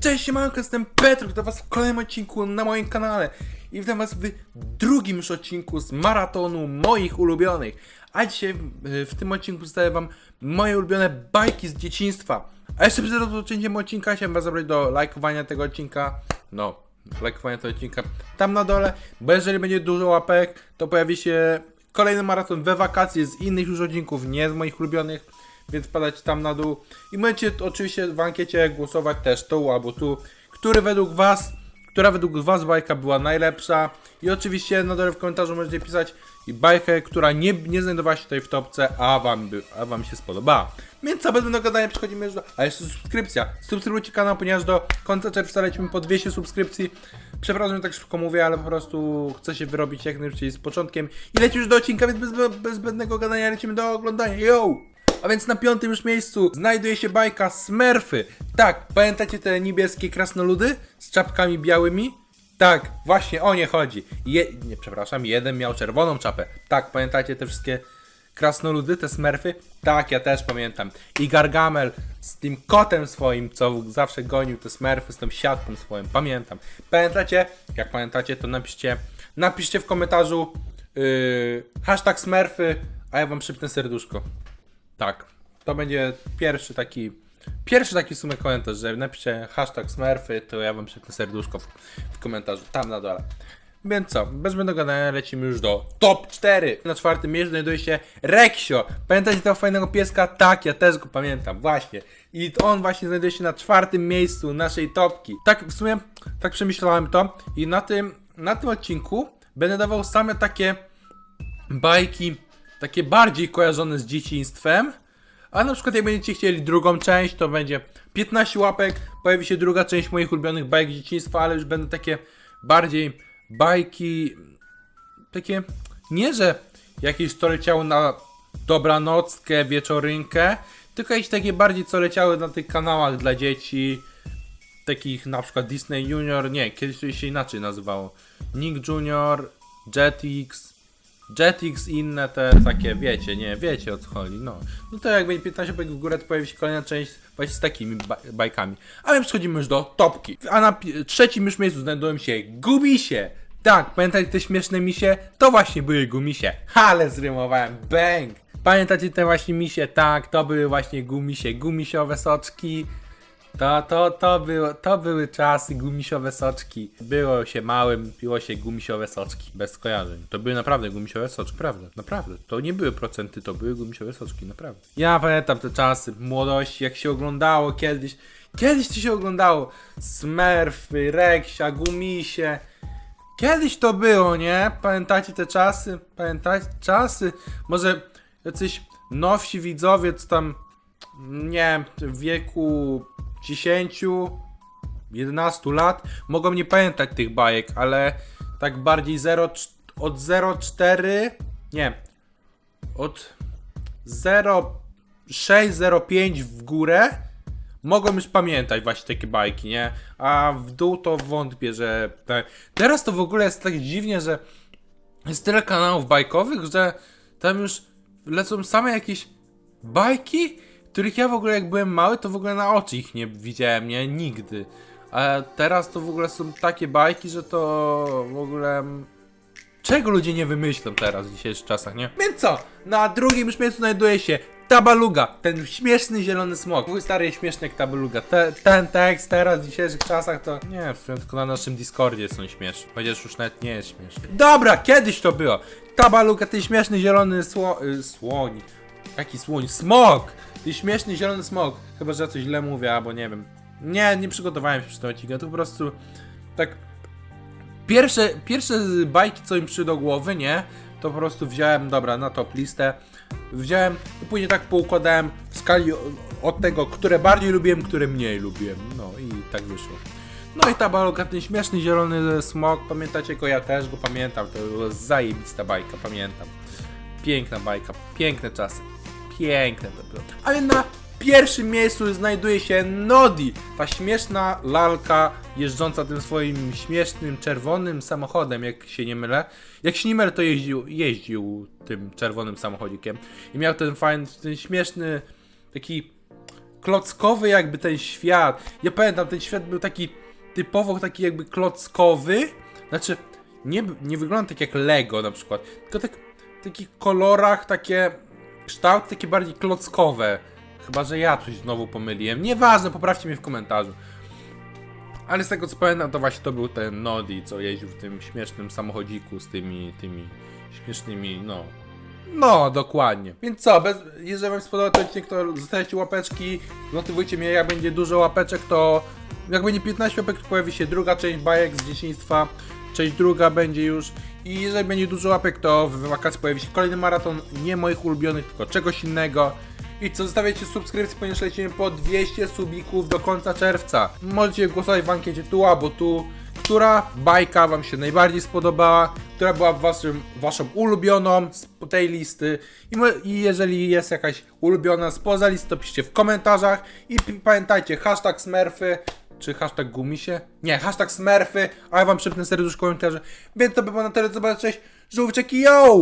Cześć, siemanko, jestem Petr, witam was w kolejnym odcinku na moim kanale i witam was w drugim już odcinku z maratonu moich ulubionych. A dzisiaj w, w tym odcinku przedstawię wam moje ulubione bajki z dzieciństwa. A jeszcze przed rozpoczęciem odcinka chciałem was zabrać do lajkowania tego odcinka, no, lajkowania tego odcinka tam na dole, bo jeżeli będzie dużo łapek, to pojawi się kolejny maraton we wakacje z innych już odcinków, nie z moich ulubionych więc padać tam na dół. I możecie oczywiście w ankiecie głosować też tu albo tu, który według Was, która według Was bajka była najlepsza. I oczywiście na dole w komentarzu możecie pisać i bajkę, która nie, nie znajdowała się tutaj w topce, a Wam, a wam się spodobała. Więc co, bez zbędnego gadania przechodzimy już do... A jeszcze subskrypcja. Subskrybujcie kanał, ponieważ do końca czerwca lecimy po 200 subskrypcji. Przepraszam, że tak szybko mówię, ale po prostu chcę się wyrobić jak najszybciej z początkiem. I leci już do odcinka, więc bez, bez zbędnego gadania lecimy do oglądania. Yo! A więc na piątym już miejscu znajduje się bajka Smurfy. Tak, pamiętacie te niebieskie krasnoludy z czapkami białymi? Tak, właśnie o nie chodzi. Je, nie, przepraszam, jeden miał czerwoną czapę. Tak, pamiętacie te wszystkie krasnoludy, te Smurfy? Tak, ja też pamiętam. I Gargamel z tym kotem swoim, co zawsze gonił te Smurfy, z tą siatką swoją. Pamiętam. Pamiętacie? Jak pamiętacie, to napiszcie, napiszcie w komentarzu yy, hashtag Smurfy, a ja wam przypnę serduszko. Tak. To będzie pierwszy taki. Pierwszy taki w sumie komentarz, że napiszcie hashtag smurfy, to ja wam przypnę serduszko w, w komentarzu, tam na dole. Więc co, bez zbędnego gadania lecimy już do top 4. Na czwartym miejscu znajduje się Reksio. Pamiętacie tego fajnego pieska? Tak, ja też go pamiętam, właśnie. I on właśnie znajduje się na czwartym miejscu naszej topki. Tak, w sumie, tak przemyślałem to i na tym, na tym odcinku będę dawał same takie bajki takie bardziej kojarzone z dzieciństwem. A na przykład jak będziecie chcieli drugą część, to będzie 15 łapek, pojawi się druga część moich ulubionych bajek dzieciństwa, ale już będą takie bardziej bajki, takie, nie że jakieś co leciało na dobranockę, wieczorynkę, tylko jakieś takie bardziej co leciały na tych kanałach dla dzieci, takich na przykład Disney Junior, nie, kiedyś to się inaczej nazywało, Nick Junior, Jetix, Jetix i inne te takie, wiecie, nie, wiecie o co chodzi, no. No to jak będzie 15 bajek w górę, to pojawi się kolejna część właśnie z takimi ba bajkami. Ale przechodzimy już do topki. A na trzecim już miejscu znajdują się Gumisie. Tak, pamiętacie te śmieszne misie? To właśnie były Gumisie. Ale zrymowałem, bang! Pamiętacie te właśnie misie? Tak, to były właśnie Gumisie, gumisiowe soczki. To, to, to, było, to były czasy gumisiowe soczki. Było się małym, piło się gumisiowe soczki. Bez skojarzeń. To były naprawdę gumisiowe soczki, prawda, naprawdę. To nie były procenty, to były gumisiowe soczki, naprawdę. Ja pamiętam te czasy młodości, jak się oglądało kiedyś. Kiedyś to się oglądało Smurfy, Reksia, Gumisie. Kiedyś to było, nie? Pamiętacie te czasy? Pamiętacie czasy? Może jacyś nowsi widzowie, co tam, nie wiem, w wieku 10, 11 lat, mogą nie pamiętać tych bajek, ale tak bardziej 0, od 0,4, nie, od 0,6, w górę mogą już pamiętać właśnie takie bajki, nie? A w dół to wątpię, że... Te... Teraz to w ogóle jest tak dziwnie, że jest tyle kanałów bajkowych, że tam już lecą same jakieś bajki, których ja w ogóle jak byłem mały, to w ogóle na oczy ich nie widziałem, nie? Nigdy. A teraz to w ogóle są takie bajki, że to w ogóle... Czego ludzie nie wymyślą teraz w dzisiejszych czasach, nie? Więc co? Na drugim miejscu znajduje się Tabaluga, ten śmieszny zielony smok. Mój stary jest śmieszny jak Tabaluga. Te, ten tekst teraz w dzisiejszych czasach to... Nie, w tylko na naszym Discordzie są śmieszni. Chociaż już nawet nie jest śmieszny. Dobra, kiedyś to było. Tabaluga, ten śmieszny zielony sło... Y, słoń. Jaki słoń? Smok! Ty śmieszny zielony smok. Chyba, że ja coś źle mówię, albo nie wiem. Nie, nie przygotowałem się przy tym odcinku, to po prostu tak... Pierwsze, pierwsze bajki, co mi przyszły do głowy, nie? To po prostu wziąłem, dobra, na top listę. Wziąłem i później tak poukładałem w skali od tego, które bardziej lubiłem, które mniej lubiłem. No i tak wyszło. No i ta baloga, ten śmieszny zielony smok, pamiętacie go? Ja też go pamiętam. To była zajebista bajka, pamiętam. Piękna bajka, piękne czasy. Piękne to było. Ale na pierwszym miejscu znajduje się Nodi, ta śmieszna lalka jeżdżąca tym swoim śmiesznym czerwonym samochodem, jak się nie mylę. Jak się nie mylę, to jeździł, jeździł tym czerwonym samochodzikiem i miał ten fajny, ten śmieszny, taki klockowy jakby ten świat. Ja pamiętam, ten świat był taki typowo taki jakby klockowy. Znaczy, nie, nie wygląda tak jak Lego na przykład, tylko tak takich kolorach, takie kształty takie bardziej klockowe. Chyba, że ja coś znowu pomyliłem. Nieważne, poprawcie mnie w komentarzu. Ale z tego co pamiętam, to właśnie to był ten Nodi, co jeździł w tym śmiesznym samochodziku z tymi, tymi śmiesznymi, no. No, dokładnie. Więc co, bez, jeżeli wam spodobał ten odcinek, to zostawiajcie łapeczki, motywujcie mnie, jak będzie dużo łapeczek, to jak będzie 15 łapek, to pojawi się druga część bajek z dzieciństwa, część druga będzie już i jeżeli będzie dużo łapek, to w wakacji pojawi się kolejny maraton, nie moich ulubionych, tylko czegoś innego. I co, zostawiajcie subskrypcję, ponieważ lecimy po 200 subików do końca czerwca. Możecie głosować w ankiecie tu albo tu, która bajka wam się najbardziej spodobała, która była waszym, waszą ulubioną z tej listy. I, I jeżeli jest jakaś ulubiona spoza listy, to piszcie w komentarzach. I pamiętajcie, hashtag smurfy, czy hashtag gumisie? Nie, hashtag smurfy, a ja wam przypnę serduszko w komentarze. Więc to by było na tyle, zobaczyć. Żółwczeki, yo!